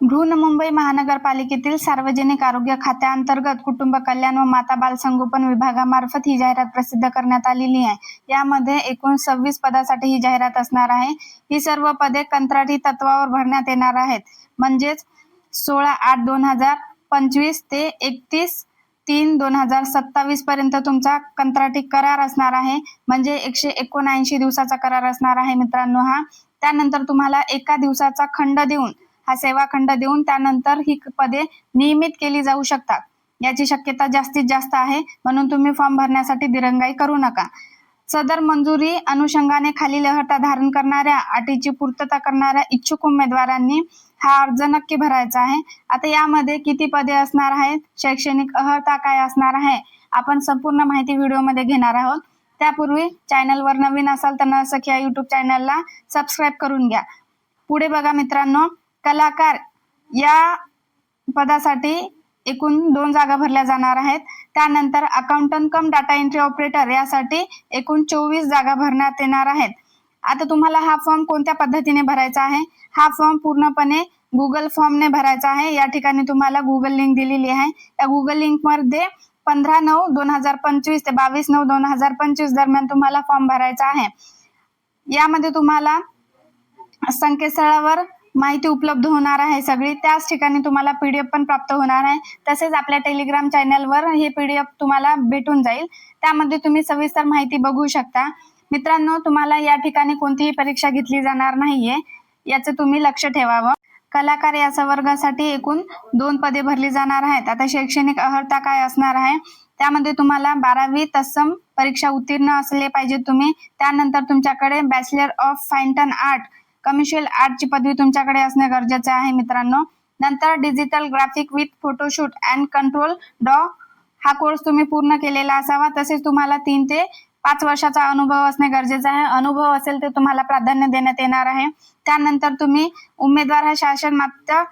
बृहन्मुंबई महानगरपालिकेतील सार्वजनिक आरोग्य खात्याअंतर्गत कुटुंब कल्याण व माता बाल संगोपन विभागामार्फत ही जाहिरात प्रसिद्ध करण्यात आलेली आहे. यामध्ये एकूण सव्वीस पदासाठी ही जाहिरात असणार आहे. ही सर्व पदे कंत्राटी तत्वावर भरण्यात येणार आहेत. म्हणजेच सोळा आठ दोन हजार पंचवीस ते एकतीस तीन दोन हजार सत्तावीस पर्यंत तुमचा कंत्राटी करार असणार आहे. म्हणजे एकशे एकोणऐंशी दिवसाचा करार असणार आहे मित्रांनो हा. त्यानंतर तुम्हाला एका दिवसाचा खंड देऊन हा सेवा खंड देऊन त्यानंतर ही पदे नियमित केली जाऊ शकतात. याची शक्यता जास्तीत जास्त आहे. म्हणून तुम्ही फॉर्म भरण्यासाठी दिरंगाई करू नका. सदर मंजुरी अनुषंगाने खालील अर्हता धारण करणाऱ्या अटीची पूर्तता करणाऱ्या इच्छुक उमेदवारांनी हा अर्ज नक्की भरायचा आहे. आता यामध्ये किती पदे असणार आहेत? शैक्षणिक अर्हता काय असणार आहे? आपण संपूर्ण माहिती व्हिडिओमध्ये घेणार आहोत. त्यापूर्वी चॅनलवर नवीन असाल तर नसख्या या युट्यूब चॅनलला सबस्क्राईब करून घ्या. पुढे बघा मित्रांनो कलाकार या पदासाठी एकूण दोन जागा भरल्या जाणार आहेत. त्यानंतर accountant cum data entry operator यासाठी एकूण चोवीस जागा भरण्यात येणार आहेत. आता तुम्हाला हा फॉर्म कोणत्या पद्धतीने भरायचा आहे? हा फॉर्म पूर्णपणे गुगल फॉर्मने भरायचा आहे. या ठिकाणी तुम्हाला गुगल लिंक दिलेली आहे. त्या गुगल लिंकमध्ये पंधरा नऊ दोन हजार पंचवीस ते बावीस नऊ दोन हजार पंचवीस दरम्यान तुम्हाला फॉर्म भरायचा आहे. यामध्ये तुम्हाला संकेतस्थळावर माहिती उपलब्ध होणार आहे सगळी. त्याच ठिकाणी तुम्हाला पीडीएफ पण प्राप्त होणार आहे. तसेच आपल्या टेलिग्राम चॅनलवर हे पीडीएफ तुम्हाला भेटून जाईल. त्यामध्ये तुम्ही सविस्तर माहिती बघू शकता. मित्रांनो तुम्हाला या ठिकाणी कोणतीही परीक्षा घेतली जाणार नाहीये याचं तुम्ही लक्ष ठेवावं. कलाकार या संवर्गासाठी एकूण दोन पदे भरली जाणार आहेत. आता शैक्षणिक अर्हता काय असणार आहे? त्यामध्ये तुम्हाला बारावी तत्सम परीक्षा उत्तीर्ण असले पाहिजे तुम्ही. त्यानंतर तुमच्याकडे bachelor of fine art commercial आर्टची पदवी तुमच्याकडे असणे गरजेचे आहे मित्रांनो. नंतर digital graphic with photoshoot and control डॉ हा कोर्स तुम्ही पूर्ण केलेला असावा. तसेच तुम्हाला तीन ते पाच वर्षाचा अनुभव असणे गरजेचे आहे. अनुभव असेल तर तुम्हाला प्राधान्य देण्यात येणार आहे. त्यानंतर तुम्ही उमेदवार हा शासन मात्र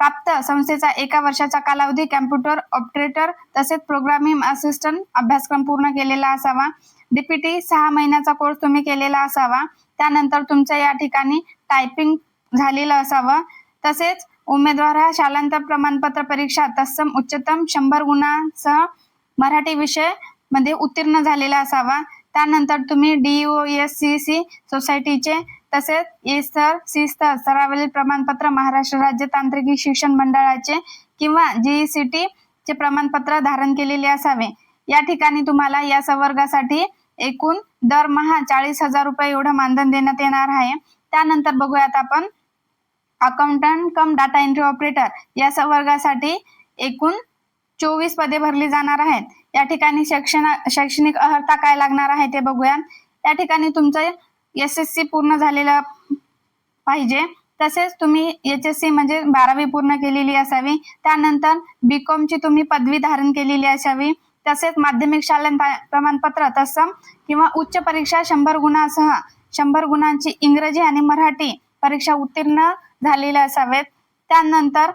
प्राप्त संस्थेचा एका वर्षाचा कालावधी कॅम्प्युटर ऑपरेटर तसेच प्रोग्रामिंग असिस्टंट अभ्यासक्रम पूर्ण केलेला असावा. डीपीटी सहा महिन्याचा कोर्स तुम्ही केलेला असावा. त्यानंतर तुमचं या ठिकाणी टायपिंग झालेलं असावं. तसेच उमेदवार हा शालांतर प्रमाणपत्र परीक्षा तत्सम उच्चतम शंभर गुणांसह मराठी विषयमध्ये उत्तीर्ण झालेला असावा. त्यानंतर तुम्ही D O S C C सोसायटीचे तसेच ए स्तर सी स्तर स्तरावरील प्रमाणपत्र महाराष्ट्र राज्य तांत्रिकी शिक्षण मंडळाचे किंवा जीई सी टी चे प्रमाणपत्र धारण केलेले असावे. या ठिकाणी तुम्हाला या संवर्गासाठी एकूण दरमहा चाळीस हजार रुपये एवढं मानधन देण्यात येणार आहे. त्यानंतर बघूयात आपण accountant cum data entry operator या संवर्गासाठी एकूण चोवीस पदे भरली जाणार आहेत. या ठिकाणी शैक्षण शैक्षणिक अर्हता काय लागणार आहे ते बघूया या ठिकाणी तुमचं एस एस सी पूर्ण झालेलं पाहिजे. तसेच तुम्ही एच एस सी म्हणजे बारावी पूर्ण केलेली असावी. त्यानंतर बी कॉमची तुम्ही पदवी धारण केलेली असावी. तसेच माध्यमिक शालन प्रमाणपत्र तत्सम किंवा उच्च परीक्षा शंभर गुणांसह शंभर गुणांची इंग्रजी आणि मराठी परीक्षा उत्तीर्ण झालेल्या असावेत. त्यानंतर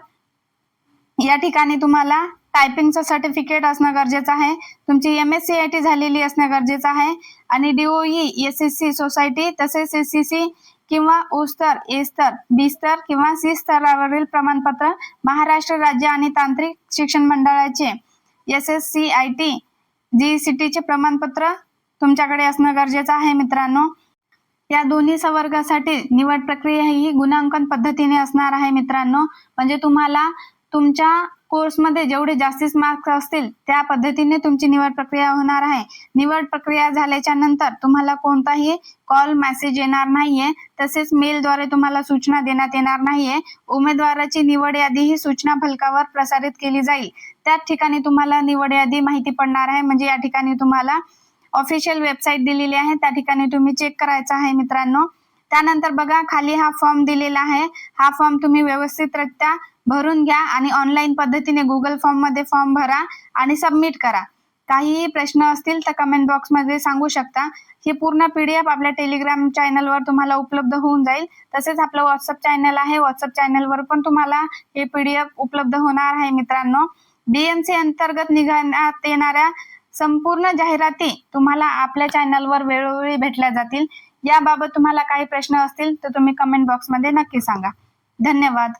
या ठिकाणी तुम्हाला टायपिंगचं सर्टिफिकेट असणं गरजेचं आहे. तुमची M S C I T झालेली असणं गरजेचं आहे. आणि DOE S S C society तसेच एस सी सी किंवा ओ स्तर ए स्तर बी स्तर किंवा सी स्तरावरील प्रमाणपत्र महाराष्ट्र राज्य आणि तांत्रिक शिक्षण मंडळाचे S S C I T G C टीचे प्रमाणपत्र तुमच्याकडे असणं गरजेचं आहे मित्रांनो. या दोन्ही संवर्गासाठी निवड प्रक्रिया ही गुणांकन पद्धतीने असणार आहे मित्रांनो. म्हणजे तुम्हाला तुमच्या कोर्समध्ये जेवढे जास्तीत मार्क्स असतील त्या पद्धतीने तुमची निवड प्रक्रिया होणार आहे. निवड प्रक्रिया झाल्याच्यानंतर तुम्हाला कोणताही कॉल मेसेज येणार नाहीये. तसेच मेलद्वारे तुम्हाला सूचना देण्यात येणार नाहीये. उमेदवाराची निवड यादी ही सूचना फलकावर प्रसारित केली जाईल. त्याच ठिकाणी तुम्हाला निवड यादी माहिती पडणार आहे. म्हणजे या ठिकाणी तुम्हाला ऑफिशियल वेबसाईट दिलेली आहे. त्या ठिकाणी तुम्ही चेक करायचं आहे मित्रांनो. त्यानंतर बघा खाली हा फॉर्म दिलेला आहे. हा फॉर्म तुम्ही व्यवस्थितरित्या भरून घ्या आणि ऑनलाईन पद्धतीने गुगल फॉर्ममध्ये फॉर्म भरा आणि सबमिट करा. काहीही प्रश्न असतील तर कमेंट बॉक्समध्ये सांगू शकता. ही पूर्ण पीडीएफ आपल्या टेलिग्राम चॅनलवर तुम्हाला उपलब्ध होऊन जाईल. तसेच आपलं व्हॉट्सअप चॅनल आहे. व्हॉट्सअप चॅनलवर पण तुम्हाला हे पीडीएफ उपलब्ध होणार आहे मित्रांनो. बीएमसी अंतर्गत निघण्यात येणाऱ्या संपूर्ण जाहिराती तुम्हाला आपल्या चॅनलवर वेळोवेळी भेटल्या जातील. याबाबत तुम्हाला काही प्रश्न असतील तर तुम्ही कमेंट बॉक्समध्ये नक्की सांगा. धन्यवाद.